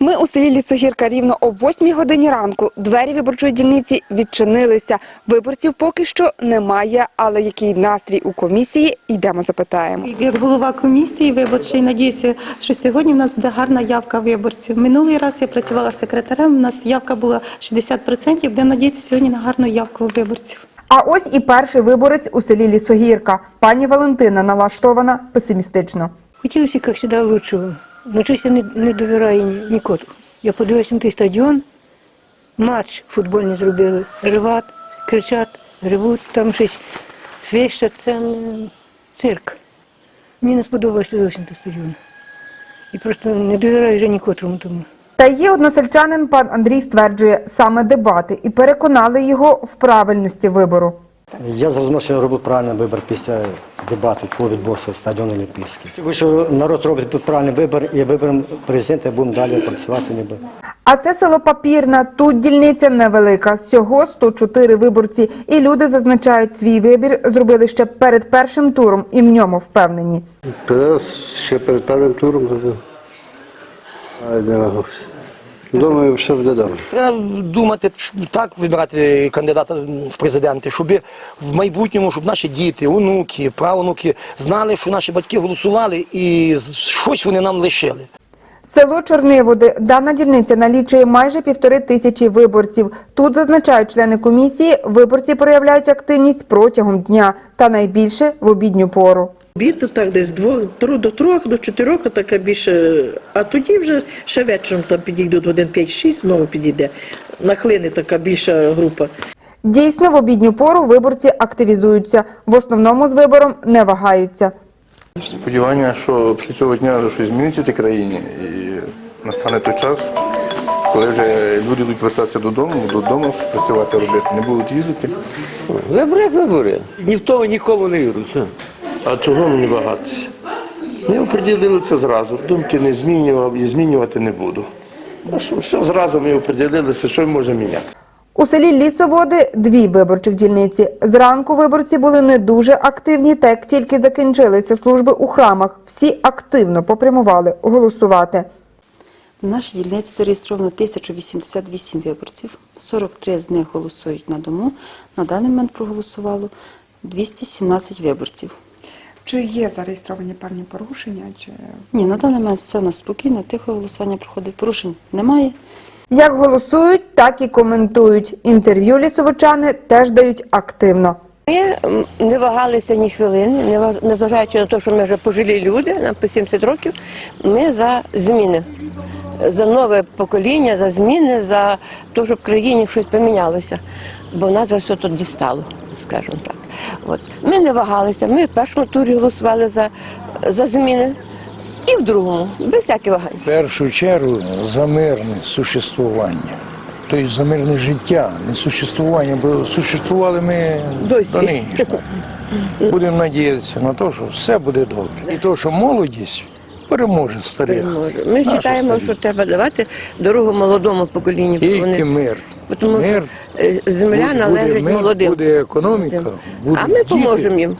Ми у селі Лісогірка рівно о 8 годині ранку. Двері виборчої дільниці відчинилися. Виборців поки що немає, але який настрій у комісії, йдемо запитаємо. Як голова комісії виборчої, надіюся, що сьогодні в нас буде гарна явка виборців. Минулий раз я працювала секретарем, у нас явка була 60%, будемо надіятися сьогодні на гарну явку виборців. А ось і перший виборець у селі Лісогірка. Пані Валентина налаштована песимістично. Хотілося, як завжди, лучшого. Но щось я не, не довіряю ні- нікому. Я подивився на той стадіон, матч футбольний зробили, реват, кричать, ревуть, там щось свищать, це цирк. Мені не сподобався зовсім той стадіон. І просто не довіряю вже нікотрому тому. Та є односельчанин пан Андрій стверджує, саме дебати і переконали його в правильності вибору. Я зрозумів, що я робив правильний вибір після дебату, коли відбувся стадіон Олімпійський. Тому що народ робить правильний вибір і вибором президента будемо далі працювати ніби. А це село Папірна. Тут дільниця невелика. Всього 104 виборці. І люди зазначають, свій вибір зробили ще перед першим туром і в ньому впевнені. Ще перед першим туром зробив. Думаю, все буде добре. Треба думати, так вибирати кандидата в президенти, щоб в майбутньому, щоб наші діти, онуки, правонуки знали, що наші батьки голосували і з- щось вони нам лишили. Село Чорниводи. Дана дільниця налічує майже півтори тисячі виборців. Тут зазначають члени комісії, виборці проявляють активність протягом дня та найбільше в обідню пору. Обід так десь двох до трьох, до чотирьох, така більше. А тоді вже ще вечором там підійдуть один 5-6, знову підійде. Нахлине така більша група. Дійсно, в обідню пору виборці активізуються. В основному з вибором не вагаються. Сподівання, що після цього дня щось зміниться в цій країні і настане той час, коли вже люди будуть вертатися додому, додому працювати робити, не будуть їздити. Вибори як вибори. Ні в того нікому не вірю. А чого мені вагатися? Ми оприділили це зразу. Думки не змінював і змінювати не буду. Все зразу ми оприділилися, що можемо міняти. У селі Лісоводи дві виборчих дільниці. Зранку виборці були не дуже активні, та як тільки закінчилися служби у храмах, всі активно попрямували голосувати. В нашій дільниці зареєстровано 1088 виборців, 43 з них голосують на дому. На даний момент проголосувало 217 виборців. Чи є зареєстровані певні порушення? Чи Ні, на даний момент все у нас спокійно, тихо голосування проходить. Порушень немає. як голосують, так і коментують. Інтерв'ю лісовичани теж дають активно. Ми не вагалися ні хвилини, не важ- незважаючи на те, що ми вже пожилі люди, нам по 70 років, ми за зміни, за нове покоління, за зміни, за те, щоб в країні щось помінялося. Бо нас вже все тут дістало, скажімо так. От. Ми не вагалися, ми в першому турі голосували за, за зміни і в другому, без всяких вагань. В першу чергу за мирне существування. Тобто за мирне життя, не существування, бо существували ми Досі. до нинішнього. Будемо надіятися на те, що все буде добре. І то, що молодість переможе старих. Переможе. Ми вважаємо, що треба давати дорогу молодому поколінню. Тільки вони- мир. Тому Мир. е, земля належить буде молодим. Буде економіка, а ми поможемо їм.